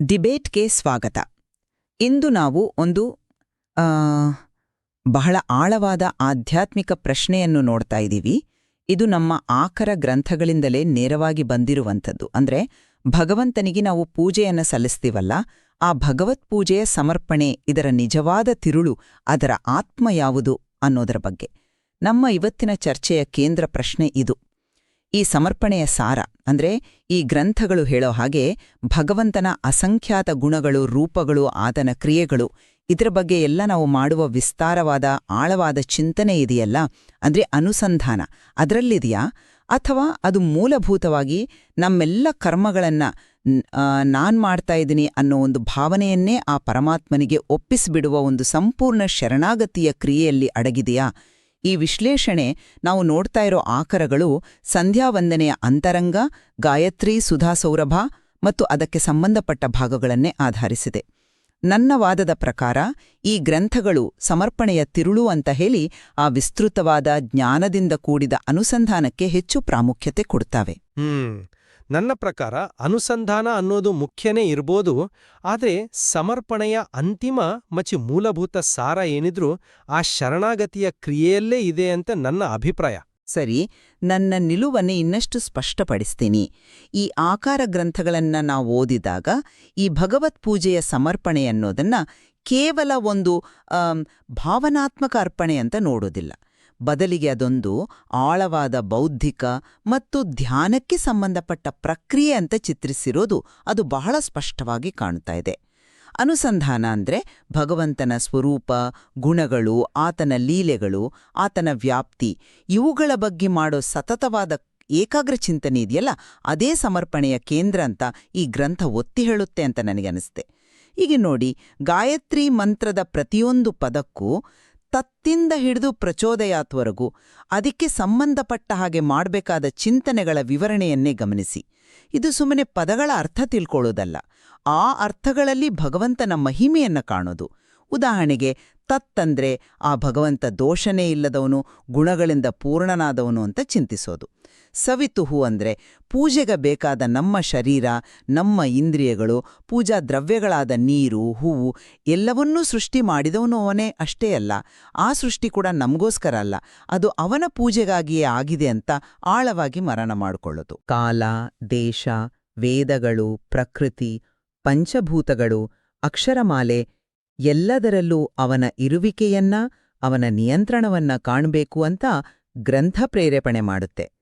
ಡಿಬೇಟ್ಗೆ ಸ್ವಾಗತ. ಇಂದು ನಾವು ಒಂದು ಬಹಳ ಆಳವಾದ ಆಧ್ಯಾತ್ಮಿಕ ಪ್ರಶ್ನೆಯನ್ನು ನೋಡ್ತಾ ಇದ್ದೀವಿ. ಇದು ನಮ್ಮ ಆಕರ ಗ್ರಂಥಗಳಿಂದಲೇ ನೇರವಾಗಿ ಬಂದಿರುವಂಥದ್ದು. ಅಂದ್ರೆ ಭಗವಂತನಿಗೆ ನಾವು ಪೂಜೆಯನ್ನು ಸಲ್ಲಿಸ್ತೀವಲ್ಲ, ಆ ಭಗವತ್ ಪೂಜೆಯ ಸಮರ್ಪಣೆ, ಇದರ ನಿಜವಾದ ತಿರುಳು, ಅದರ ಆತ್ಮ ಯಾವುದು ಅನ್ನೋದರ ಬಗ್ಗೆ. ನಮ್ಮ ಇವತ್ತಿನ ಚರ್ಚೆಯ ಕೇಂದ್ರ ಪ್ರಶ್ನೆ ಇದು. ಈ ಸಮರ್ಪಣೆಯ ಸಾರ, ಅಂದ್ರೆ ಈ ಗ್ರಂಥಗಳು ಹೇಳೋ ಹಾಗೆ ಭಗವಂತನ ಅಸಂಖ್ಯಾತ ಗುಣಗಳು, ರೂಪಗಳು, ಆತನ ಕ್ರಿಯೆಗಳು, ಇದರ ಬಗ್ಗೆ ಎಲ್ಲ ನಾವು ಮಾಡುವ ವಿಸ್ತಾರವಾದ, ಆಳವಾದ ಚಿಂತನೆ ಇದೆಯಲ್ಲ, ಅಂದ್ರೆ ಅನುಸಂಧಾನ. ಅದರಲ್ಲಿದೆಯಾ? ಅಥವಾ ಅದು ಮೂಲಭೂತವಾಗಿ ನಮ್ಮೆಲ್ಲ ಕರ್ಮಗಳನ್ನ ನಾನು ಮಾಡ್ತಾ ಇದ್ದೀನಿ ಅನ್ನೋ ಒಂದು ಭಾವನೆಯನ್ನೇ ಆ ಪರಮಾತ್ಮನಿಗೆ ಒಪ್ಪಿಸಿಬಿಡುವ ಒಂದು ಸಂಪೂರ್ಣ ಶರಣಾಗತಿಯ ಕ್ರಿಯೆಯಲ್ಲಿ ಅಡಗಿದೆಯಾ? ಈ ವಿಶ್ಲೇಷಣೆ ನಾವು ನೋಡ್ತಾ ಇರೋ ಆಕರಗಳು ಸಂಧ್ಯಾವಂದನೆಯ ಅಂತರಂಗ, ಗಾಯತ್ರಿ, ಸುಧಾ ಸೌರಭ ಮತ್ತು ಅದಕ್ಕೆ ಸಂಬಂಧಪಟ್ಟ ಭಾಗಗಳನ್ನೇ ಆಧರಿಸಿದೆ. ನನ್ನ ವಾದದ ಪ್ರಕಾರ ಈ ಗ್ರಂಥಗಳು ಸಮರ್ಪಣೆಯ ತಿರುಳು ಅಂತ ಹೇಳಿ ಆ ವಿಸ್ತೃತವಾದ ಜ್ಞಾನದಿಂದ ಕೂಡಿದ ಅನುಸಂಧಾನಕ್ಕೆ ಹೆಚ್ಚು ಪ್ರಾಮುಖ್ಯತೆ ಕೊಡ್ತಾವೆ. ನನ್ನ ಪ್ರಕಾರ ಅನುಸಂಧಾನ ಅನ್ನೋದು ಮುಖ್ಯನೇ ಇರ್ಬೋದು, ಆದರೆ ಸಮರ್ಪಣೆಯ ಅಂತಿಮ ಮಚಿ ಮೂಲಭೂತ ಸಾರ ಏನಿದ್ರೂ ಆ ಶರಣಾಗತಿಯ ಕ್ರಿಯೆಯಲ್ಲೇ ಇದೆ ಅಂತ ನನ್ನ ಅಭಿಪ್ರಾಯ. ಸರಿ, ನನ್ನ ನಿಲುವನ್ನು ಇನ್ನಷ್ಟು ಸ್ಪಷ್ಟಪಡಿಸ್ತೀನಿ. ಈ ಆಕಾರ ಗ್ರಂಥಗಳನ್ನ ನಾವು ಓದಿದಾಗ ಈ ಭಗವತ್ ಪೂಜೆಯ ಸಮರ್ಪಣೆ ಅನ್ನೋದನ್ನ ಕೇವಲ ಒಂದು ಭಾವನಾತ್ಮಕ ಅರ್ಪಣೆ ಅಂತ ನೋಡೋದಿಲ್ಲ. ಬದಲಿಗೆ ಅದೊಂದು ಆಳವಾದ ಬೌದ್ಧಿಕ ಮತ್ತು ಧ್ಯಾನಕ್ಕೆ ಸಂಬಂಧಪಟ್ಟ ಪ್ರಕ್ರಿಯೆ ಅಂತ ಚಿತ್ರಿಸಿರೋದು ಅದು ಬಹಳ ಸ್ಪಷ್ಟವಾಗಿ ಕಾಣ್ತಾ ಇದೆ. ಅನುಸಂಧಾನ ಅಂದ್ರೆ ಭಗವಂತನ ಸ್ವರೂಪ, ಗುಣಗಳು, ಆತನ ಲೀಲೆಗಳು, ಆತನ ವ್ಯಾಪ್ತಿ, ಇವುಗಳ ಬಗ್ಗೆ ಮಾಡೋ ಸತತವಾದ ಏಕಾಗ್ರ ಚಿಂತನೆ ಇದೆಯಲ್ಲ, ಅದೇ ಸಮರ್ಪಣೆಯ ಕೇಂದ್ರ ಅಂತ ಈ ಗ್ರಂಥ ಒತ್ತಿ ಹೇಳುತ್ತೆ ಅಂತ ನನಗನ್ನಿಸ್ತೆ ಈಗ ನೋಡಿ, ಗಾಯತ್ರಿ ಮಂತ್ರದ ಪ್ರತಿಯೊಂದು ಪದಕ್ಕೂ ತತ್ತಿಂದ ಹಿಡಿದು ಪ್ರಚೋದಯಾತ್ವರೆಗೂ ಅದಕ್ಕೆ ಸಂಬಂಧಪಟ್ಟ ಹಾಗೆ ಮಾಡಬೇಕಾದ ಚಿಂತನೆಗಳ ವಿವರಣೆಯನ್ನೇ ಗಮನಿಸಿ. ಇದು ಸುಮ್ಮನೆ ಪದಗಳ ಅರ್ಥ ತಿಳ್ಕೊಳ್ಳೋದಲ್ಲ. ಆ ಅರ್ಥಗಳಲ್ಲಿ ಭಗವಂತನ ಮಹಿಮೆಯನ್ನ ಕಾಣೋದು. ಉದಾಹರಣೆಗೆ ತತ್ತಂದ್ರೆ ಆ ಭಗವಂತ ದೋಷನೇ ಇಲ್ಲದವನು, ಗುಣಗಳಿಂದ ಪೂರ್ಣನಾದವನು ಅಂತ ಚಿಂತಿಸೋದು. ಸವಿತುಹು ಅಂದ್ರೆ ಪೂಜೆಗೆ ಬೇಕಾದ ನಮ್ಮ ಶರೀರ, ನಮ್ಮ ಇಂದ್ರಿಯಗಳು, ಪೂಜಾ ದ್ರವ್ಯಗಳಾದ ನೀರು, ಹೂವು ಎಲ್ಲವನ್ನೂ ಸೃಷ್ಟಿ ಮಾಡಿದವನು ಅವನೇ ಅಷ್ಟೇ ಅಲ್ಲ. ಆ ಸೃಷ್ಟಿ ಕೂಡ ನಮಗೋಸ್ಕರ ಅಲ್ಲ. ಅದು ಅವನ ಪೂಜೆಗಾಗಿಯೇ ಆಗಿದೆ ಅಂತ ಆಳವಾಗಿ ಮರಣ ಮಾಡಿಕೊಳ್ಳೋದು. ಕಾಲ, ದೇಶ, ವೇದಗಳು, ಪ್ರಕೃತಿ, ಪಂಚಭೂತಗಳು, ಅಕ್ಷರಮಾಲೆ ಎಲ್ಲದರಲ್ಲೂ ಅವನ ಇರುವಿಕೆಯನ್ನ, ಅವನ ನಿಯಂತ್ರಣವನ್ನ ಕಾಣಬೇಕು ಅಂತ ಗ್ರಂಥ ಪ್ರೇರೇಪಣೆ ಮಾಡುತ್ತೆ.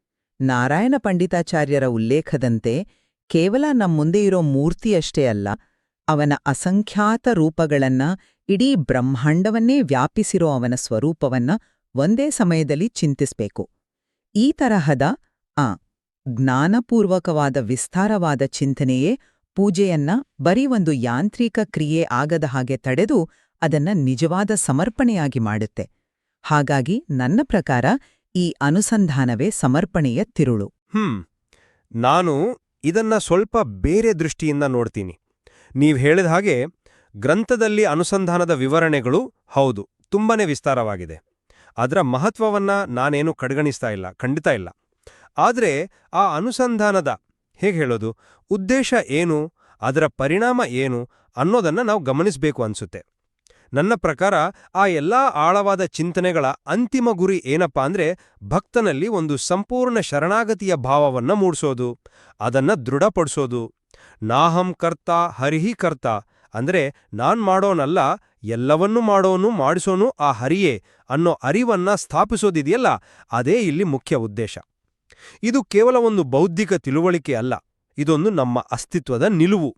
ನಾರಾಯಣ ಪಂಡಿತಾಚಾರ್ಯರ ಉಲ್ಲೇಖದಂತೆ ಕೇವಲ ನಮ್ಮುಂದೆ ಇರೋ ಮೂರ್ತಿಯಷ್ಟೇ ಅಲ್ಲ, ಅವನ ಅಸಂಖ್ಯಾತ ರೂಪಗಳನ್ನ, ಇಡೀ ಬ್ರಹ್ಮಾಂಡವನ್ನೇ ವ್ಯಾಪಿಸಿರೋ ಅವನ ಸ್ವರೂಪವನ್ನ ಒಂದೇ ಸಮಯದಲ್ಲಿ ಚಿಂತಿಸಬೇಕು. ಈ ತರಹದ, ಆ, ಜ್ಞಾನಪೂರ್ವಕವಾದ ವಿಸ್ತಾರವಾದ ಚಿಂತನೆಯೇ ಪೂಜೆಯನ್ನ ಬರೀ ಒಂದು ಯಾಂತ್ರಿಕ ಕ್ರಿಯೆ ಆಗದ ಹಾಗೆ ತಡೆದು ಅದನ್ನ ನಿಜವಾದ ಸಮರ್ಪಣೆಯಾಗಿ ಮಾಡುತ್ತೆ. ಹಾಗಾಗಿ ನನ್ನ ಪ್ರಕಾರ ಈ ಅನುಸಂಧಾನವೇ ಸಮರ್ಪಣೆಯ ತಿರುಳು. ಹ್ಮ್. ನಾನು ಇದನ್ನ ಸ್ವಲ್ಪ ಬೇರೆ ದೃಷ್ಟಿಯಿಂದ ನೋಡ್ತೀನಿ. ನೀವು ಹೇಳಿದ ಹಾಗೆ ಗ್ರಂಥದಲ್ಲಿ ಅನುಸಂಧಾನದ ವಿವರಣೆಗಳು ಹೌದು, ತುಂಬಾನೇ ವಿಸ್ತಾರವಾಗಿದೆ. ಅದರ ಮಹತ್ವವನ್ನ ನಾನೇನು ಕಡೆಗಣಿಸ್ತಾ ಇಲ್ಲ, ಖಂಡಿತ ಇಲ್ಲ. ಆದ್ರೆ ಆ ಅನುಸಂಧಾನದ ಹೇಗೆ ಹೇಳೋದು? ಉದ್ದೇಶ ಏನು? ಅದರ ಪರಿಣಾಮ ಏನು? ಅನ್ನೋದನ್ನ ನಾವು ಗಮನಿಸಬೇಕು ಅನ್ಸುತ್ತೆ. ನನ್ನ ಪ್ರಕಾರ ಆ ಎಲ್ಲಾ ಆಳವಾದ ಚಿಂತನೆಗಳ ಅಂತಿಮ ಗುರಿ ಏನಪ್ಪಾ ಅಂದ್ರೆ ಭಕ್ತನಲ್ಲಿ ಒಂದು ಸಂಪೂರ್ಣ ಶರಣಾಗತಿಯ ಭಾವವನ್ನ ಮೂಡಿಸೋದು. ಅದನ್ನ ದೃಢಪಡಿಸೋದು. ನಾಹಂ ಕರ್ತ ಹರಿಹಿ ಕರ್ತ ಅಂದ್ರೆ ನಾನ್ ಮಾಡೋನಲ್ಲ, ಎಲ್ಲವನ್ನೂ ಮಾಡೋನು, ಮಾಡಿಸೋನು ಆ ಹರಿಯೇ ಅನ್ನೋ ಅರಿವನ್ನ ಸ್ಥಾಪಿಸೋದಿದೆಯಲ್ಲ, ಅದೇ ಇಲ್ಲಿ ಮುಖ್ಯ ಉದ್ದೇಶ. ಇದು ಕೇವಲ ಒಂದು ಬೌದ್ಧಿಕ ತಿಳುವಳಿಕೆ ಅಲ್ಲ, ಇದೊಂದು ನಮ್ಮ ಅಸ್ತಿತ್ವದ ನಿಲುವು.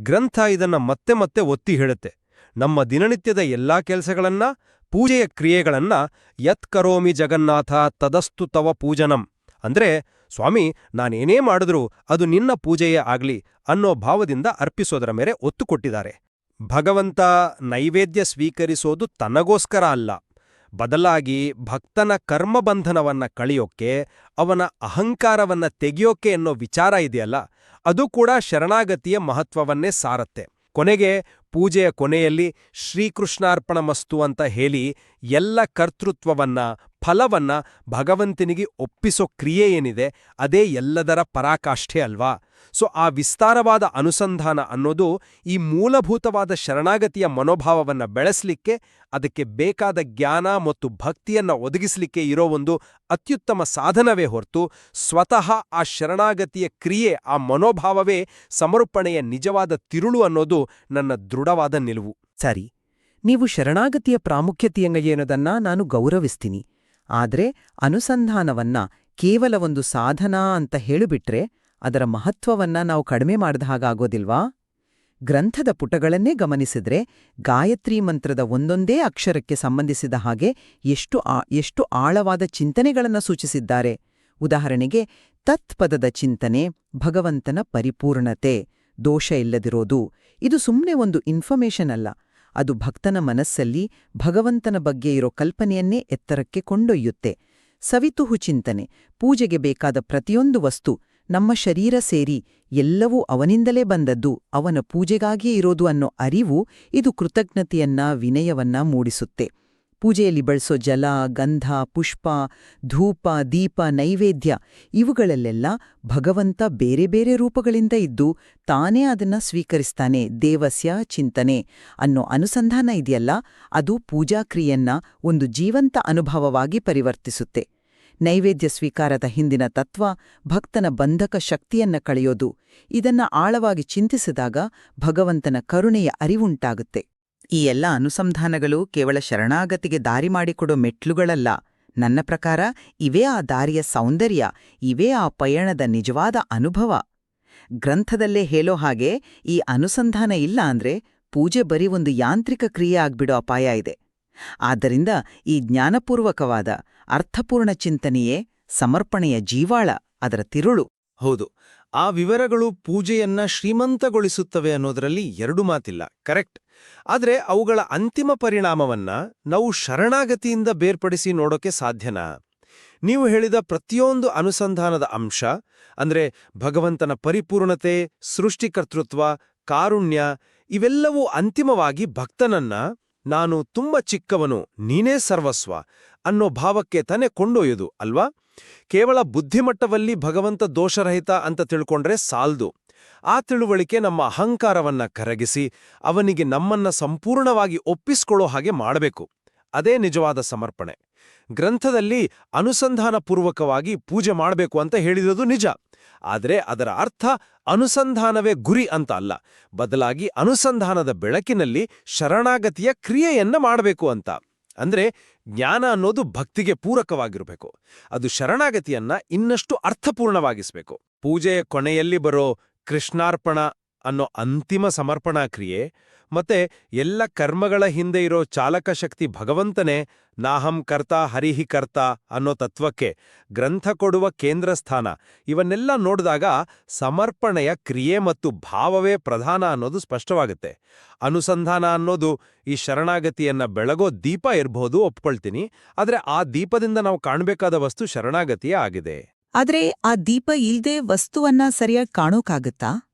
ಗ್ರಂಥ ಇದನ್ನ ಮತ್ತೆ ಮತ್ತೆ ಒತ್ತಿ ಹೇಳುತ್ತೆ. ನಮ್ಮ ದಿನನಿತ್ಯದ ಎಲ್ಲಾ ಕೆಲಸಗಳನ್ನ, ಪೂಜೆಯ ಕ್ರಿಯೆಗಳನ್ನ, ಯತ್ ಕರೋಮಿ ಜಗನ್ನಾಥ ತದಸ್ತು ತವ ಪೂಜನಂ. ಅಂದ್ರೆ, ಸ್ವಾಮಿ, ನಾನೇನೇ ಮಾಡಿದ್ರೂ ಅದು ನಿನ್ನ ಪೂಜೆಯೇ ಆಗ್ಲಿ ಅನ್ನೋ ಭಾವದಿಂದ ಅರ್ಪಿಸೋದರ ಮೇಲೆ ಒತ್ತು ಕೊಟ್ಟಿದ್ದಾರೆ. ಭಗವಂತ ನೈವೇದ್ಯ ಸ್ವೀಕರಿಸೋದು ತನಗೋಸ್ಕರ ಅಲ್ಲ. ಬದಲಾಗಿ ಭಕ್ತನ ಕರ್ಮಬಂಧನವನ್ನ ಕಳೆಯೋಕ್ಕೆ ಅವನ ಅಹಂಕಾರವನ್ನ ತೆಗೆಯೋಕೆ ಅನ್ನೋ ವಿಚಾರ ಇದೆಯಲ್ಲ, ಅದು ಕೂಡ ಶರಣಾಗತಿಯ ಮಹತ್ವವನ್ನೇ ಸಾರತ್ತೆ. ಕೊನೆಗೆ ಪೂಜೆಯ ಕೊನೆಯಲ್ಲಿ ಶ್ರೀಕೃಷ್ಣಾರ್ಪಣ ಮಸ್ತು ಅಂತ ಹೇಳಿ ಎಲ್ಲ ಕರ್ತೃತ್ವವನ್ನ, ಫಲವನ್ನ ಭಗವಂತನಿಗೆ ಒಪ್ಪಿಸೋ ಕ್ರಿಯೆ ಏನಿದೆ, ಅದೇ ಎಲ್ಲದರ ಪರಾಕಾಷ್ಠೆ ಅಲ್ವಾ? ಸೊ ಆ ವಿಸ್ತಾರವಾದ ಅನುಸಂಧಾನ ಅನ್ನೋದು ಈ ಮೂಲಭೂತವಾದ ಶರಣಾಗತಿಯ ಮನೋಭಾವವನ್ನ ಬೆಳೆಸಲಿಕ್ಕೆ, ಅದಕ್ಕೆ ಬೇಕಾದ ಜ್ಞಾನ ಮತ್ತು ಭಕ್ತಿಯನ್ನ ಒದಗಿಸಲಿಕ್ಕೆ ಇರೋ ಒಂದು ಅತ್ಯುತ್ತಮ ಸಾಧನವೇ ಹೊರತು ಸ್ವತಃ ಆ ಶರಣಾಗತಿಯ ಕ್ರಿಯೆ, ಆ ಮನೋಭಾವವೇ ಸಮರ್ಪಣೆಯ ನಿಜವಾದ ತಿರುಳು ಅನ್ನೋದು ನನ್ನ ದೃಢವಾದ ನಿಲುವು. ಸರಿ, ನೀವು ಶರಣಾಗತಿಯ ಪ್ರಾಮುಖ್ಯತೆಯಂಗ ಏನೋದನ್ನ ನಾನು ಗೌರವಿಸ್ತೀನಿ. ಆದ್ರೆ ಅನುಸಂಧಾನವನ್ನ ಕೇವಲ ಒಂದು ಸಾಧನ ಅಂತ ಹೇಳಿಬಿಟ್ರೆ ಅದರ ಮಹತ್ವವನ್ನ ನಾವು ಕಡಿಮೆ ಮಾಡಿದ ಹಾಗಾಗೋದಿಲ್ವಾ ಗ್ರಂಥದ ಪುಟಗಳನ್ನೇ ಗಮನಿಸಿದ್ರೆ ಗಾಯತ್ರಿ ಮಂತ್ರದ ಒಂದೊಂದೇ ಅಕ್ಷರಕ್ಕೆ ಸಂಬಂಧಿಸಿದ ಹಾಗೆ ಎಷ್ಟು ಎಷ್ಟು ಆಳವಾದ ಚಿಂತನೆಗಳನ್ನ ಸೂಚಿಸಿದ್ದಾರೆ. ಉದಾಹರಣೆಗೆ, ತತ್ಪದದ ಚಿಂತನೆ, ಭಗವಂತನ ಪರಿಪೂರ್ಣತೆ, ದೋಷ ಇಲ್ಲದಿರೋದು, ಇದು ಸುಮ್ಮನೆ ಒಂದು ಇನ್ಫಾರ್ಮೇಷನ್ ಅಲ್ಲ. ಅದು ಭಕ್ತನ ಮನಸ್ಸಲ್ಲಿ ಭಗವಂತನ ಬಗ್ಗೆ ಇರೋ ಕಲ್ಪನೆಯನ್ನೇ ಎತ್ತರಕ್ಕೆ ಕೊಂಡೊಯ್ಯುತ್ತೆ. ಸವಿತುಹು ಚಿಂತನೆ, ಪೂಜೆಗೆ ಬೇಕಾದ ಪ್ರತಿಯೊಂದು ವಸ್ತು ನಮ್ಮ ಶರೀರ ಸೇರಿ ಎಲ್ಲವೂ ಅವನಿಂದಲೇ ಬಂದದ್ದು ಅವನ ಪೂಜೆಗಾಗಿಯೇ ಇರೋದು ಅನ್ನೋ ಅರಿವು ಇದು ಕೃತಜ್ಞತೆಯನ್ನ ವಿನಯವನ್ನ ಮೂಡಿಸುತ್ತೆ. ಪೂಜೆಯಲ್ಲಿ ಬಳಸೋ ಜಲ, ಗಂಧ, ಪುಷ್ಪ, ಧೂಪ, ದೀಪ, ನೈವೇದ್ಯ ಇವುಗಳಲ್ಲೆಲ್ಲ ಭಗವಂತ ಬೇರೆ ಬೇರೆ ರೂಪಗಳಿಂದ ಇದ್ದು ತಾನೇ ಅದನ್ನ ಸ್ವೀಕರಿಸ್ತಾನೆ, ದೇವಸ್ಯ ಚಿಂತನೆ ಅನ್ನೋ ಅನುಸಂಧಾನ ಇದೆಯಲ್ಲ ಅದು ಪೂಜಾಕ್ರಿಯನ್ನ ಒಂದು ಜೀವಂತ ಅನುಭವವಾಗಿ ಪರಿವರ್ತಿಸುತ್ತೆ. ನೈವೇದ್ಯ ಸ್ವೀಕಾರದ ಹಿಂದಿನ ತತ್ವ ಭಕ್ತನ ಬಂಧಕ ಶಕ್ತಿಯನ್ನ ಕಳೆಯೋದು, ಇದನ್ನ ಆಳವಾಗಿ ಚಿಂತಿಸಿದಾಗ ಭಗವಂತನ ಕರುಣೆಯ ಅರಿವುಂಟಾಗುತ್ತೆ. ಈ ಎಲ್ಲ ಅನುಸಂಧಾನಗಳು ಕೇವಲ ಶರಣಾಗತಿಗೆ ದಾರಿ ಮಾಡಿಕೊಡೋ ಮೆಟ್ಲುಗಳಲ್ಲ. ನನ್ನ ಪ್ರಕಾರ ಇವೇ ಆ ದಾರಿಯ ಸೌಂದರ್ಯ, ಇವೇ ಆ ಪಯಣದ ನಿಜವಾದ ಅನುಭವ. ಗ್ರಂಥದಲ್ಲೇ ಹೇಳೋ ಹಾಗೆ ಈ ಅನುಸಂಧಾನ ಇಲ್ಲ ಅಂದ್ರೆ ಪೂಜೆ ಬರೀ ಒಂದು ಯಾಂತ್ರಿಕ ಕ್ರಿಯೆ ಆಗ್ಬಿಡೋ ಅಪಾಯ ಇದೆ. ಆದ್ದರಿಂದ ಈ ಜ್ಞಾನಪೂರ್ವಕವಾದ ಅರ್ಥಪೂರ್ಣ ಚಿಂತನೆಯೇ ಸಮರ್ಪಣೆಯ ಜೀವಾಳ, ಅದರ ತಿರುಳು. ಹೌದು. ಆ ವಿವರಗಳು ಪೂಜೆಯನ್ನ ಶ್ರೀಮಂತಗೊಳಿಸುತ್ತವೆ ಅನ್ನೋದರಲ್ಲಿ ಎರಡು ಮಾತಿಲ್ಲ, ಕರೆಕ್ಟ್. ಆದರೆ ಅವುಗಳ ಅಂತಿಮ ಪರಿಣಾಮವನ್ನ ನಾವು ಶರಣಾಗತಿಯಿಂದ ಬೇರ್ಪಡಿಸಿ ನೋಡೋಕೆ ಸಾಧ್ಯನಾ? ನೀವು ಹೇಳಿದ ಪ್ರತಿಯೊಂದು ಅನುಸಂಧಾನದ ಅಂಶ, ಅಂದ್ರೆ ಭಗವಂತನ ಪರಿಪೂರ್ಣತೆ ಸೃಷ್ಟಿಕರ್ತೃತ್ವ ಕಾರುಣ್ಯ, ಇವೆಲ್ಲವೂ ಅಂತಿಮವಾಗಿ ಭಕ್ತನನ್ನ ನಾನು ತುಂಬ ಚಿಕ್ಕವನು, ನೀನೇ ಸರ್ವಸ್ವ ಅನ್ನೋ ಭಾವಕ್ಕೆ ತಾನೇ ಕೊಂಡೊಯ್ಯುದು, ಅಲ್ವಾ? ಕೇವಲ ಬುದ್ಧಿಮಟ್ಟದಲ್ಲಿ ಭಗವಂತ ದೋಷರಹಿತ ಅಂತ ತಿಳ್ಕೊಂಡ್ರೆ ಸಾಲ್ದು. ಆ ತಿಳುವಳಿಕೆ ನಮ್ಮ ಅಹಂಕಾರವನ್ನ ಕರಗಿಸಿ, ಅವನಿಗೆ ನಮ್ಮನ್ನ ಸಂಪೂರ್ಣವಾಗಿ ಒಪ್ಪಿಸ್ಕೊಳ್ಳೋ ಹಾಗೆ ಮಾಡಬೇಕು. ಅದೇ ನಿಜವಾದ ಸಮರ್ಪಣೆ. ಗ್ರಂಥದಲ್ಲಿ ಅನುಸಂಧಾನಪೂರ್ವಕವಾಗಿ ಪೂಜೆ ಮಾಡಬೇಕು ಅಂತ ಹೇಳಿರೋದು ನಿಜ. ಆದರೆ ಅದರ ಅರ್ಥ ಅನುಸಂಧಾನವೇ ಗುರಿ ಅಂತ ಅಲ್ಲ. ಬದಲಾಗಿ ಅನುಸಂಧಾನದ ಬೆಳಕಿನಲ್ಲಿ ಶರಣಾಗತಿಯ ಕ್ರಿಯೆಯನ್ನ ಮಾಡಬೇಕು ಅಂತ. ಅಂದ್ರೆ ಜ್ಞಾನ ಅನ್ನೋದು ಭಕ್ತಿಗೆ ಪೂರಕವಾಗಿರಬೇಕು. ಅದು ಶರಣಾಗತಿಯನ್ನ ಇನ್ನಷ್ಟು ಅರ್ಥಪೂರ್ಣವಾಗಿಸಬೇಕು. ಪೂಜೆಯ ಕೊನೆಯಲ್ಲಿ ಬರೋ ಕೃಷ್ಣಾರ್ಪಣ ಅನ್ನೋ ಅಂತಿಮ ಸಮರ್ಪಣಾ ಕ್ರಿಯೆ ಮತ್ತೆ ಎಲ್ಲ ಕರ್ಮಗಳ ಹಿಂದೆ ಇರೋ ಚಾಲಕ ಶಕ್ತಿ ಭಗವಂತನೇ ನಾಹಂ ಕರ್ತ ಹರಿಹಿ ಕರ್ತ ಅನ್ನೋ ತತ್ವಕ್ಕೆ ಗ್ರಂಥ ಕೊಡುವ ಕೇಂದ್ರ ಸ್ಥಾನ. ಇವನ್ನೆಲ್ಲ ನೋಡಿದಾಗ ಸಮರ್ಪಣೆಯ ಕ್ರಿಯೆ ಮತ್ತು ಭಾವವೇ ಪ್ರಧಾನ ಅನ್ನೋದು ಸ್ಪಷ್ಟವಾಗುತ್ತೆ. ಅನುಸಂಧಾನ ಅನ್ನೋದು ಈ ಶರಣಾಗತಿಯನ್ನ ಬೆಳಗೋ ದೀಪ ಇರಬಹುದು ಒಪ್ಕೊಳ್ತೀನಿ. ಆದರೆ ಆ ದೀಪದಿಂದ ನಾವು ಕಾಣಬೇಕಾದ ವಸ್ತು ಶರಣಾಗತಿಯೇ ಆಗಿದೆ. ಆದರೆ ಆ ದೀಪ ಇಲ್ದೇ ವಸ್ತುವನ್ನ ಸರಿಯಾಗಿ ಕಾಣೋಕಾಗತ್ತಾ?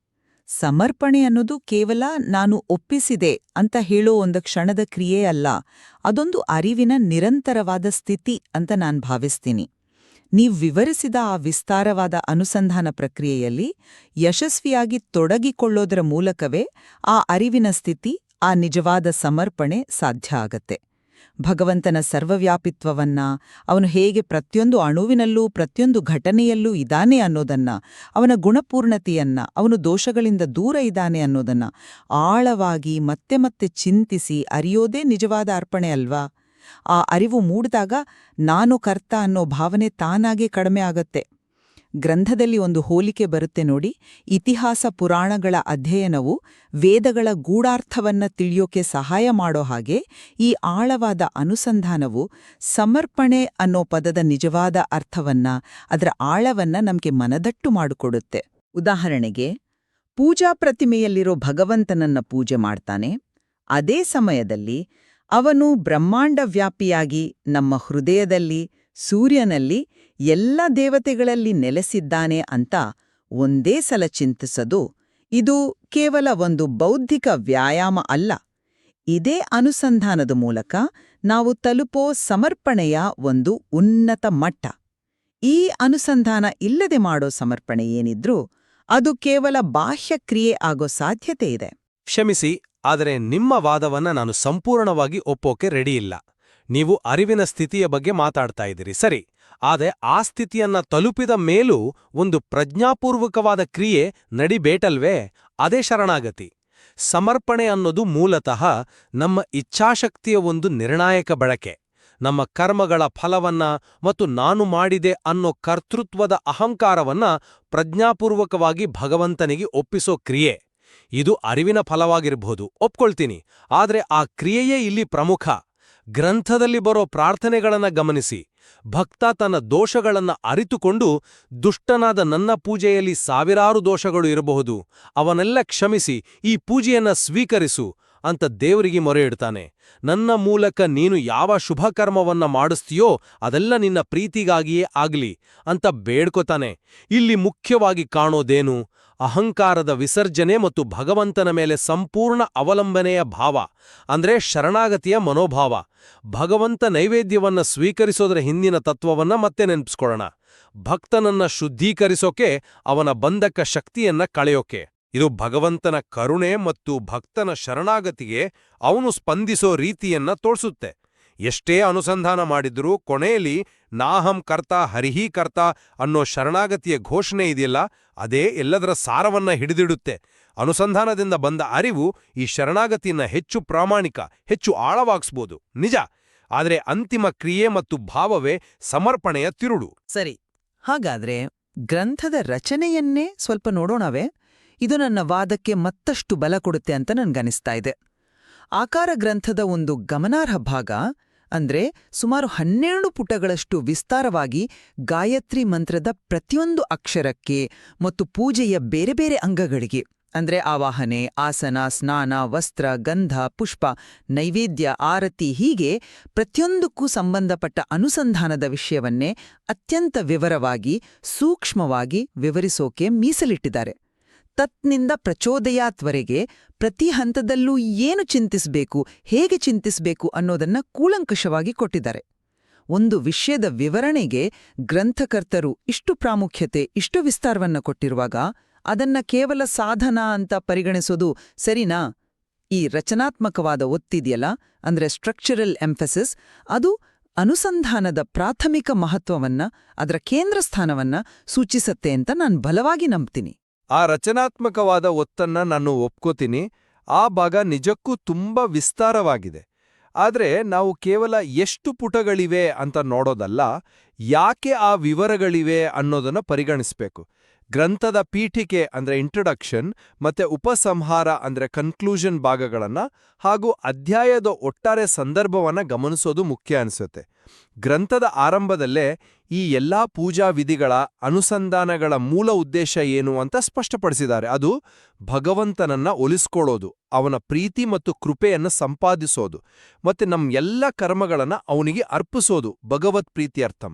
ಸಮರ್ಪಣೆ ಅನ್ನೋದು ಕೇವಲ ನಾನು ಒಪ್ಪಿಸಿದೆ ಅಂತ ಹೇಳೋ ಒಂದು ಕ್ಷಣದ ಕ್ರಿಯೆ ಅಲ್ಲ. ಅದೊಂದು ಅರಿವಿನ ನಿರಂತರವಾದ ಸ್ಥಿತಿ ಅಂತ ನಾನು ಭಾವಿಸ್ತೀನಿ. ನೀವು ವಿವರಿಸಿದ ಆ ವಿಸ್ತಾರವಾದ ಅನುಸಂಧಾನ ಪ್ರಕ್ರಿಯೆಯಲ್ಲಿ ಯಶಸ್ವಿಯಾಗಿ ತೊಡಗಿಕೊಳ್ಳೋದರ ಮೂಲಕವೇ ಆ ಅರಿವಿನ ಸ್ಥಿತಿ, ಆ ನಿಜವಾದ ಸಮರ್ಪಣೆ ಸಾಧ್ಯ ಆಗತ್ತೆ. ಭಗವಂತನ ಸರ್ವವ್ಯಾಪಿತ್ವವನ್ನ, ಅವನು ಹೇಗೆ ಪ್ರತಿಯೊಂದು ಅಣುವಿನಲ್ಲೂ, ಪ್ರತಿಯೊಂದು ಘಟನೆಯಲ್ಲೂ ಇದ್ದಾನೆ ಅನ್ನೋದನ್ನ, ಅವನ ಗುಣಪೂರ್ಣತೆಯನ್ನ, ಅವನು ದೋಷಗಳಿಂದ ದೂರ ಇದ್ದಾನೆ ಅನ್ನೋದನ್ನ ಆಳವಾಗಿ ಮತ್ತೆ ಮತ್ತೆ ಚಿಂತಿಸಿ ಅರಿಯೋದೇ ನಿಜವಾದ ಅರ್ಪಣೆ ಅಲ್ವಾ? ಆ ಅರಿವು ಮೂಡಿದಾಗ ನಾನು ಕರ್ತ ಅನ್ನೋ ಭಾವನೆ ತಾನಾಗೇ ಕಡಿಮೆ ಆಗತ್ತೆ. ಗ್ರಂಥದಲ್ಲಿ ಒಂದು ಹೋಲಿಕೆ ಬರುತ್ತೆ ನೋಡಿ. ಇತಿಹಾಸ ಪುರಾಣಗಳ ಅಧ್ಯಯನವು ವೇದಗಳ ಗೂಢಾರ್ಥವನ್ನ ತಿಳಿಯೋಕೆ ಸಹಾಯ ಮಾಡೋ ಹಾಗೆ ಈ ಆಳವಾದ ಅನುಸಂಧಾನವು ಸಮರ್ಪಣೆ ಅನ್ನೋ ಪದದ ನಿಜವಾದ ಅರ್ಥವನ್ನ, ಅದರ ಆಳವನ್ನ ನಮಗೆ ಮನದಟ್ಟು ಮಾಡಿಕೊಡುತ್ತೆ. ಉದಾಹರಣೆಗೆ, ಪೂಜಾ ಪ್ರತಿಮೆಯಲ್ಲಿರೋ ಭಗವಂತನನ್ನ ಪೂಜೆ ಮಾಡ್ತಾನೆ. ಅದೇ ಸಮಯದಲ್ಲಿ ಅವನು ಬ್ರಹ್ಮಾಂಡವ್ಯಾಪಿಯಾಗಿ ನಮ್ಮ ಹೃದಯದಲ್ಲಿ, ಸೂರ್ಯನಲ್ಲಿ ಎಲ್ಲ ದೇವತೆಗಳಲ್ಲಿ ನೆಲೆಸಿದ್ದಾನೆ ಅಂತ ಒಂದೇ ಸಲ ಚಿಂತಿಸದು, ಇದು ಕೇವಲ ಒಂದು ಬೌದ್ಧಿಕ ವ್ಯಾಯಾಮ ಅಲ್ಲ. ಇದೇ ಅನುಸಂಧಾನದ ಮೂಲಕ ನಾವು ತಲುಪೋ ಸಮರ್ಪಣೆಯ ಒಂದು ಉನ್ನತ ಮಟ್ಟ. ಈ ಅನುಸಂಧಾನ ಇಲ್ಲದೆ ಮಾಡೋ ಸಮರ್ಪಣೆ ಏನಿದ್ರೂ ಅದು ಕೇವಲ ಬಾಹ್ಯ ಕ್ರಿಯೆ ಆಗೋ ಸಾಧ್ಯತೆ ಇದೆ. ಕ್ಷಮಿಸಿ, ಆದರೆ ನಿಮ್ಮ ವಾದವನ್ನ ನಾನು ಸಂಪೂರ್ಣವಾಗಿ ಒಪ್ಪೋಕೆ ರೆಡಿಯಿಲ್ಲ. ನೀವು ಅರಿವಿನ ಸ್ಥಿತಿಯ ಬಗ್ಗೆ ಮಾತಾಡ್ತಾ ಇದ್ದೀರಿ. ಸರಿ. ಆದರೆ ಆ ಸ್ಥಿತಿಯನ್ನ ತಲುಪಿದ ಮೇಲೂ ಒಂದು ಪ್ರಜ್ಞಾಪೂರ್ವಕವಾದ ಕ್ರಿಯೆ ನಡಿಬೇಟಲ್ವೇ? ಅದೇ ಶರಣಾಗತಿ. ಸಮರ್ಪಣೆ ಅನ್ನೋದು ಮೂಲತಃ ನಮ್ಮ ಇಚ್ಛಾಶಕ್ತಿಯ ಒಂದು ನಿರ್ಣಾಯಕ ಬಳಕೆ. ನಮ್ಮ ಕರ್ಮಗಳ ಫಲವನ್ನ ಮತ್ತು ನಾನು ಮಾಡಿದೆ ಅನ್ನೋ ಕರ್ತೃತ್ವದ ಅಹಂಕಾರವನ್ನ ಪ್ರಜ್ಞಾಪೂರ್ವಕವಾಗಿ ಭಗವಂತನಿಗೆ ಒಪ್ಪಿಸೋ ಕ್ರಿಯೆ. ಇದು ಅರಿವಿನ ಫಲವಾಗಿರಬಹುದು ಒಪ್ಕೊಳ್ತೀನಿ. ಆದರೆ ಆ ಕ್ರಿಯೆಯೇ ಇಲ್ಲಿ ಪ್ರಮುಖ. ಗ್ರಂಥದಲ್ಲಿ ಬರೋ ಪ್ರಾರ್ಥನೆಗಳನ್ನ ಗಮನಿಸಿ. ಭಕ್ತ ತನ್ನ ದೋಷಗಳನ್ನ ಅರಿತುಕೊಂಡು ದುಷ್ಟನಾದ ನನ್ನ ಪೂಜೆಯಲ್ಲಿ ಸಾವಿರಾರು ದೋಷಗಳು ಇರಬಹುದು. ಅವನೆಲ್ಲ ಕ್ಷಮಿಸಿ, ಈ ಪೂಜೆಯನ್ನ ಸ್ವೀಕರಿಸು ಅಂತ ದೇವರಿಗೆ ಮೊರೆ ಇಡ್ತಾನೆ. ನನ್ನ ಮೂಲಕ ನೀನು ಯಾವ ಶುಭ ಕರ್ಮವನ್ನ ಮಾಡಿಸ್ತೀಯೋ ಅದೆಲ್ಲ ನಿನ್ನ ಪ್ರೀತಿಗಾಗಿಯೇ ಆಗ್ಲಿ ಅಂತ ಬೇಡ್ಕೊತಾನೆ. ಇಲ್ಲಿ ಮುಖ್ಯವಾಗಿ ಕಾಣೋದೇನು? ಅಹಂಕಾರದ ವಿಸರ್ಜನೆ ಮತ್ತು ಭಗವಂತನ ಮೇಲೆ ಸಂಪೂರ್ಣ ಅವಲಂಬನೆಯ ಭಾವ, ಅಂದರೆ ಶರಣಾಗತಿಯ ಮನೋಭಾವ. ಭಗವಂತ ನೈವೇದ್ಯವನ್ನು ಸ್ವೀಕರಿಸೋದರ ಹಿಂದಿನ ತತ್ವವನ್ನ ಮತ್ತೆ ನೆನಪಿಸ್ಕೊಳ್ಳೋಣ. ಭಕ್ತನನ್ನ ಶುದ್ಧೀಕರಿಸೋಕೆ, ಅವನ ಬಂಧಕ ಶಕ್ತಿಯನ್ನ ಕಳೆಯೋಕೆ. ಇದು ಭಗವಂತನ ಕರುಣೆ ಮತ್ತು ಭಕ್ತನ ಶರಣಾಗತಿಗೆ ಅವನು ಸ್ಪಂದಿಸೋ ರೀತಿಯನ್ನ ತೋರಿಸುತ್ತೆ. ಎಷ್ಟೇ ಅನುಸಂಧಾನ ಮಾಡಿದ್ರೂ ಕೊನೆಯಲ್ಲಿ ನಾಹಂ ಕರ್ತ ಹರಿಹಿ ಕರ್ತ ಅನ್ನೋ ಶರಣಾಗತಿಯ ಘೋಷಣೆ ಇದೆಯಲ್ಲ, ಅದೇ ಎಲ್ಲದರ ಸಾರವನ್ನ ಹಿಡಿದಿಡುತ್ತೆ. ಅನುಸಂಧಾನದಿಂದ ಬಂದ ಅರಿವು ಈ ಶರಣಾಗತಿಯನ್ನ ಹೆಚ್ಚು ಪ್ರಾಮಾಣಿಕ, ಹೆಚ್ಚು ಆಳವಾಗಿಸ್ಬೋದು. ನಿಜ. ಆದರೆ ಅಂತಿಮ ಕ್ರಿಯೆ ಮತ್ತು ಭಾವವೇ ಸಮರ್ಪಣೆಯ ತಿರುಳು. ಸರಿ. ಹಾಗಾದ್ರೆ ಗ್ರಂಥದ ರಚನೆಯನ್ನೇ ಸ್ವಲ್ಪ ನೋಡೋಣವೇ? ಇದು ನನ್ನ ವಾದಕ್ಕೆ ಮತ್ತಷ್ಟು ಬಲ ಕೊಡುತ್ತೆ ಅಂತ ನನ್ಗನಿಸ್ತಾ ಇದೆ. ಆಕಾರ ಗ್ರಂಥದ ಒಂದು ಗಮನಾರ್ಹ ಭಾಗ ಅಂದ್ರೆ ಸುಮಾರು ಹನ್ನೆರಡು ಪುಟಗಳಷ್ಟು ವಿಸ್ತಾರವಾಗಿ ಗಾಯತ್ರಿ ಮಂತ್ರದ ಪ್ರತಿಯೊಂದು ಅಕ್ಷರಕ್ಕೆ ಮತ್ತು ಪೂಜೆಯ ಬೇರೆ ಬೇರೆ ಅಂಗಗಳಿಗೆ, ಅಂದ್ರೆ ಆವಾಹನೆ, ಆಸನ, ಸ್ನಾನ, ವಸ್ತ್ರ, ಗಂಧ, ಪುಷ್ಪ, ನೈವೇದ್ಯ, ಆರತಿ ಹೀಗೆ ಪ್ರತಿಯೊಂದಕ್ಕೂ ಸಂಬಂಧಪಟ್ಟ ಅನುಸಂಧಾನದ ವಿಷಯವನ್ನೇ ಅತ್ಯಂತ ವಿವರವಾಗಿ, ಸೂಕ್ಷ್ಮವಾಗಿ ವಿವರಿಸೋಕೆ ಮೀಸಲಿಟ್ಟಿದ್ದಾರೆ. ತತ್ನಿಂದ ಪ್ರಚೋದಯಾತ್ವರೆಗೆ ಪ್ರತಿ ಹಂತದಲ್ಲೂ ಏನು ಚಿಂತಿಸಬೇಕು, ಹೇಗೆ ಚಿಂತಿಸಬೇಕು ಅನ್ನೋದನ್ನ ಕೂಲಂಕಷವಾಗಿ ಕೊಟ್ಟಿದ್ದಾರೆ. ಒಂದು ವಿಷಯದ ವಿವರಣೆಗೆ ಗ್ರಂಥಕರ್ತರು ಇಷ್ಟು ಪ್ರಾಮುಖ್ಯತೆ, ಇಷ್ಟು ವಿಸ್ತಾರವನ್ನ ಕೊಟ್ಟಿರುವಾಗ ಅದನ್ನ ಕೇವಲ ಸಾಧನ ಅಂತ ಪರಿಗಣಿಸೋದು ಸರಿನಾ? ಈ ರಚನಾತ್ಮಕವಾದ ಒತ್ತಿದೆಯಲ್ಲ, ಅಂದ್ರೆ ಸ್ಟ್ರಕ್ಚರಲ್ ಎಂಫಸಿಸ್, ಅದು ಅನುಸಂಧಾನದ ಪ್ರಾಥಮಿಕ ಮಹತ್ವವನ್ನ, ಅದರ ಕೇಂದ್ರ ಸ್ಥಾನವನ್ನ ಸೂಚಿಸತ್ತೆ ಅಂತ ನಾನು ಬಲವಾಗಿ ನಂಬ್ತೀನಿ. ಆ ರಚನಾತ್ಮಕವಾದ ಒತ್ತನ್ನ ನಾನು ಒಪ್ಕೋತೀನಿ. ಆ ಭಾಗ ನಿಜಕ್ಕೂ ತುಂಬಾ ವಿಸ್ತಾರವಾಗಿದೆ. ಆದರೆ ನಾವು ಕೇವಲ ಎಷ್ಟು ಪುಟಗಳಿವೆ ಅಂತ ನೋಡೋದಲ್ಲ, ಯಾಕೆ ಆ ವಿವರಗಳಿವೆ ಅನ್ನೋದನ್ನ ಪರಿಗಣಿಸಬೇಕು. ಗ್ರಂಥದ ಪೀಠಿಕೆ ಅಂದ್ರೆ ಇಂಟ್ರಡಕ್ಷನ್ ಮತ್ತೆ ಉಪಸಂಹಾರ ಅಂದ್ರೆ ಕನ್ಕ್ಲೂಷನ್ ಭಾಗಗಳನ್ನ ಹಾಗೂ ಅಧ್ಯಾಯದ ಒಟ್ಟಾರೆ ಸಂದರ್ಭವನ್ನ ಗಮನಿಸೋದು ಮುಖ್ಯ ಅನಿಸುತ್ತೆ. ಗ್ರಂಥದ ಆರಂಭದಲ್ಲೇ ಈ ಎಲ್ಲಾ ಪೂಜಾ ವಿಧಿಗಳ ಅನುಸಂಧಾನಗಳ ಮೂಲ ಉದ್ದೇಶ ಏನು ಅಂತ ಸ್ಪಷ್ಟಪಡಿಸಿದ್ದಾರೆ. ಅದು ಭಗವಂತನನ್ನ ಒಲಿಸ್ಕೊಳ್ಳೋದು, ಅವನ ಪ್ರೀತಿ ಮತ್ತು ಕೃಪೆಯನ್ನು ಸಂಪಾದಿಸೋದು, ಮತ್ತೆ ನಮ್ಮ ಎಲ್ಲ ಕರ್ಮಗಳನ್ನು ಅವನಿಗೆ ಅರ್ಪಿಸೋದು ಭಗವತ್ ಪ್ರೀತಿಯರ್ಥಂ.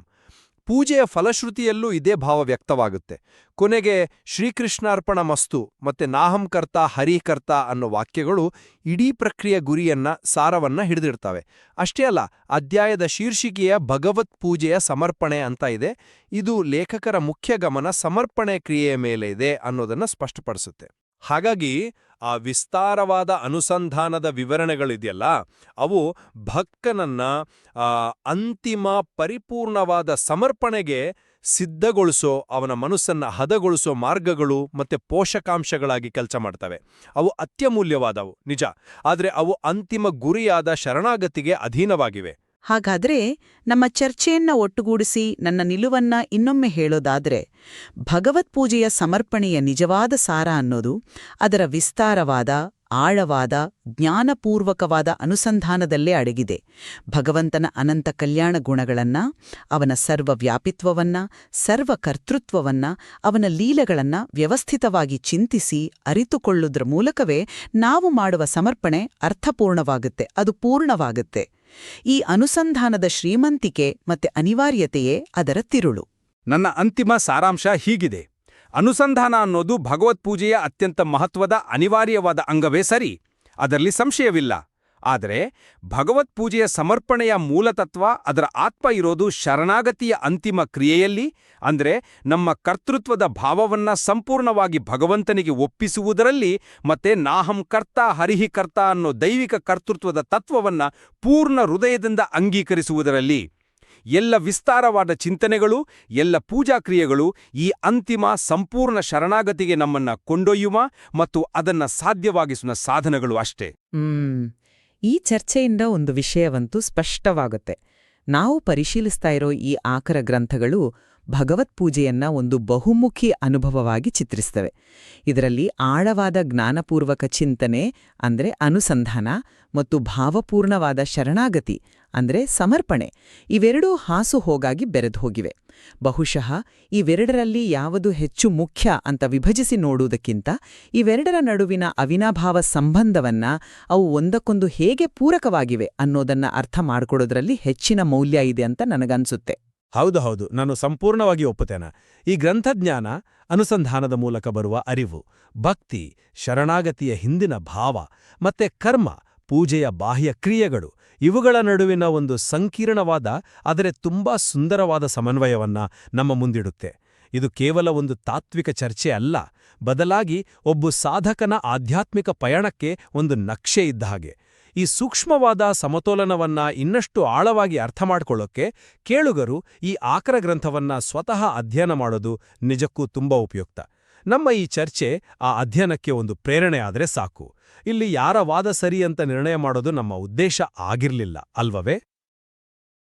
ಪೂಜೆಯ ಫಲಶ್ರುತಿಯಲ್ಲೂ ಇದೇ ಭಾವ ವ್ಯಕ್ತವಾಗುತ್ತೆ. ಕೊನೆಗೆ, ಶ್ರೀಕೃಷ್ಣಾರ್ಪಣ ಮಸ್ತು ಮತ್ತೆ ನಾಹಂಕರ್ತ ಹರಿಕರ್ತ ಅನ್ನೋ ವಾಕ್ಯಗಳು ಇಡೀ ಪ್ರಕ್ರಿಯೆ ಗುರಿಯನ್ನ, ಸಾರವನ್ನ ಹಿಡಿದಿಡ್ತವೆ. ಅಷ್ಟೇ ಅಲ್ಲ, ಅಧ್ಯಾಯದ ಶೀರ್ಷಿಕೆಯ ಭಗವತ್ ಪೂಜೆಯ ಸಮರ್ಪಣೆ ಅಂತ ಇದೆ. ಇದು ಲೇಖಕರ ಮುಖ್ಯ ಗಮನ ಸಮರ್ಪಣೆ ಕ್ರಿಯೆಯ ಮೇಲೆ ಇದೆ ಅನ್ನೋದನ್ನ ಸ್ಪಷ್ಟಪಡಿಸುತ್ತೆ. ಹಾಗಾಗಿ ಆ ವಿಸ್ತಾರವಾದ ಅನುಸಂಧಾನದ ವಿವರಣೆಗಳಿದೆಯಲ್ಲ, ಅವು ಭಕ್ತನನ್ನ ಅಂತಿಮ ಪರಿಪೂರ್ಣವಾದ ಸಮರ್ಪಣೆಗೆ ಸಿದ್ಧಗೊಳಿಸೋ, ಅವನ ಮನಸ್ಸನ್ನ ಹದಗೊಳಿಸೋ ಮಾರ್ಗಗಳು ಮತ್ತೆ ಪೋಷಕಾಂಶಗಳಾಗಿ ಕೆಲಸ ಮಾಡ್ತವೆ. ಅವು ಅತ್ಯಮೂಲ್ಯವಾದವು, ನಿಜ. ಆದರೆ ಅವು ಅಂತಿಮ ಗುರಿಯಾದ ಶರಣಾಗತಿಗೆ ಅಧೀನವಾಗಿವೆ. ಹಾಗಾದ್ರೆ ನಮ್ಮ ಚರ್ಚೆಯನ್ನ ಒಟ್ಟುಗೂಡಿಸಿ ನನ್ನ ನಿಲುವನ್ನ ಇನ್ನೊಮ್ಮೆ ಹೇಳೋದಾದ್ರೆ ಭಗವತ್ಪೂಜೆಯ ಸಮರ್ಪಣೆಯ ನಿಜವಾದ ಸಾರ ಅನ್ನೋದು ಅದರ ವಿಸ್ತಾರವಾದ, ಆಳವಾದ, ಜ್ಞಾನಪೂರ್ವಕವಾದ ಅನುಸಂಧಾನದಲ್ಲೇ ಅಡಗಿದೆ. ಭಗವಂತನ ಅನಂತ ಕಲ್ಯಾಣ ಗುಣಗಳನ್ನ, ಅವನ ಸರ್ವವ್ಯಾಪಿತ್ವವನ್ನ, ಸರ್ವಕರ್ತೃತ್ವವನ್ನ, ಅವನ ಲೀಲೆಗಳನ್ನ ವ್ಯವಸ್ಥಿತವಾಗಿ ಚಿಂತಿಸಿ ಅರಿತುಕೊಳ್ಳುವುದರ ಮೂಲಕವೇ ನಾವು ಮಾಡುವ ಸಮರ್ಪಣೆ ಅರ್ಥಪೂರ್ಣವಾಗುತ್ತೆ, ಅದು ಪೂರ್ಣವಾಗುತ್ತೆ. ಈ ಅನುಸಂಧಾನದ ಶ್ರೀಮಂತಿಕೆ ಮತ್ತೆ ಅನಿವಾರ್ಯತೆಯೇ ಅದರ ತಿರುಳು. ನನ್ನ ಅಂತಿಮ ಸಾರಾಂಶ ಹೀಗಿದೆ. ಅನುಸಂಧಾನ ಅನ್ನೋದು ಭಗವತ್ಪೂಜೆಯ ಅತ್ಯಂತ ಮಹತ್ವದ ಅನಿವಾರ್ಯವಾದ ಅಂಗವೇ ಸರಿ. ಅದರಲ್ಲಿ ಸಂಶಯವಿಲ್ಲ. ಆದರೆ ಭಗವತ್ ಪೂಜೆಯ ಸಮರ್ಪಣೆಯ ಮೂಲತತ್ವ ಅದರ ಆತ್ಮ ಇರೋದು ಶರಣಾಗತಿಯ ಅಂತಿಮ ಕ್ರಿಯೆಯಲ್ಲಿ, ಅಂದ್ರೆ ನಮ್ಮ ಕರ್ತೃತ್ವದ ಭಾವವನ್ನ ಸಂಪೂರ್ಣವಾಗಿ ಭಗವಂತನಿಗೆ ಒಪ್ಪಿಸುವುದರಲ್ಲಿ ಮತ್ತೆ ನಾಹಂ ಕರ್ತ ಹರಿಹಿ ಕರ್ತ ಅನ್ನೋ ದೈವಿಕ ಕರ್ತೃತ್ವದ ತತ್ವವನ್ನ ಪೂರ್ಣ ಹೃದಯದಿಂದ ಅಂಗೀಕರಿಸುವುದರಲ್ಲಿ. ಎಲ್ಲ ವಿಸ್ತಾರವಾದ ಚಿಂತನೆಗಳು, ಎಲ್ಲ ಪೂಜಾ ಕ್ರಿಯೆಗಳು ಈ ಅಂತಿಮ ಸಂಪೂರ್ಣ ಶರಣಾಗತಿಗೆ ನಮ್ಮನ್ನ ಕೊಂಡೊಯ್ಯುವ ಮತ್ತು ಅದನ್ನ ಸಾಧ್ಯವಾಗಿಸುವ ಸಾಧನಗಳು ಅಷ್ಟೇ. ಈ ಚರ್ಚೆಯಿಂದ ಒಂದು ವಿಷಯವಂತೂ ಸ್ಪಷ್ಟವಾಗುತ್ತೆ. ನಾವು ಪರಿಶೀಲಿಸ್ತಾ ಇರೋ ಈ ಆಕರ ಗ್ರಂಥಗಳು ಭಗವತ್ ಪೂಜೆಯನ್ನ ಒಂದು ಬಹುಮುಖಿ ಅನುಭವವಾಗಿ ಚಿತ್ರಿಸ್ತವೆ. ಇದರಲ್ಲಿ ಆಳವಾದ ಜ್ಞಾನಪೂರ್ವಕ ಚಿಂತನೆ, ಅಂದ್ರೆ ಅನುಸಂಧಾನ ಮತ್ತು ಭಾವಪೂರ್ಣವಾದ ಶರಣಾಗತಿ, ಅಂದ್ರೆ ಸಮರ್ಪಣೆ, ಇವೆರಡೂ ಹಾಸು ಹೋಗಾಗಿ ಬೆರೆದು ಹೋಗಿವೆ. ಬಹುಶಃ ಇವೆರಡರಲ್ಲಿ ಯಾವುದು ಹೆಚ್ಚು ಮುಖ್ಯ ಅಂತ ವಿಭಜಿಸಿ ನೋಡುವುದಕ್ಕಿಂತ ಇವೆರಡರ ನಡುವಿನ ಅವಿನಾಭಾವ ಸಂಬಂಧವನ್ನ ಅವು ಒಂದಕ್ಕೊಂದು ಹೇಗೆ ಪೂರಕವಾಗಿವೆ ಅನ್ನೋದನ್ನ ಅರ್ಥ ಮಾಡಿಕೊಡೋದ್ರಲ್ಲಿ ಹೆಚ್ಚಿನ ಮೌಲ್ಯ ಇದೆ ಅಂತ ನನಗನ್ಸುತ್ತೆ. ಹೌದು ಹೌದು. ನಾನು ಸಂಪೂರ್ಣವಾಗಿ ಒಪ್ಪುತ್ತೇನೆ. ಈ ಗ್ರಂಥಜ್ಞಾನ ಅನುಸಂಧಾನದ ಮೂಲಕ ಬರುವ ಅರಿವು, ಭಕ್ತಿ, ಶರಣಾಗತಿಯ ಹಿಂದಿನ ಭಾವ, ಮತ್ತೆ ಕರ್ಮ, ಪೂಜೆಯ ಬಾಹ್ಯ ಕ್ರಿಯೆಗಳು, ಇವುಗಳ ನಡುವಿನ ಒಂದು ಸಂಕೀರ್ಣವಾದ, ಆದರೆ ತುಂಬಾ ಸುಂದರವಾದ ಸಮನ್ವಯವನ್ನ ನಮ್ಮ ಮುಂದಿಡುತ್ತೆ. ಇದು ಕೇವಲ ಒಂದು ತಾತ್ವಿಕ ಚರ್ಚೆ ಅಲ್ಲ, ಬದಲಾಗಿ ಒಬ್ಬ ಸಾಧಕನ ಆಧ್ಯಾತ್ಮಿಕ ಪಯಣಕ್ಕೆ ಒಂದು ನಕ್ಷೆ ಇದ್ದ ಹಾಗೆ. ಈ ಸೂಕ್ಷ್ಮವಾದ ಸಮತೋಲನವನ್ನ ಇನ್ನಷ್ಟು ಆಳವಾಗಿ ಅರ್ಥ ಮಾಡಿಕೊಳ್ಳೋಕ್ಕೆ ಕೇಳುಗರು ಈ ಆಕರ ಗ್ರಂಥವನ್ನ ಸ್ವತಃ ಅಧ್ಯಯನ ಮಾಡೋದು ನಿಜಕ್ಕೂ ತುಂಬಾ ಉಪಯುಕ್ತ. ನಮ್ಮ ಈ ಚರ್ಚೆ ಆ ಅಧ್ಯಯನಕ್ಕೆ ಒಂದು ಪ್ರೇರಣೆ ಸಾಕು. ಇಲ್ಲಿ ಯಾರ ವಾದ ಸರಿ ಅಂತ ನಿರ್ಣಯ ಮಾಡೋದು ನಮ್ಮ ಉದ್ದೇಶ ಆಗಿರ್ಲಿಲ್ಲ, ಅಲ್ವವೇ?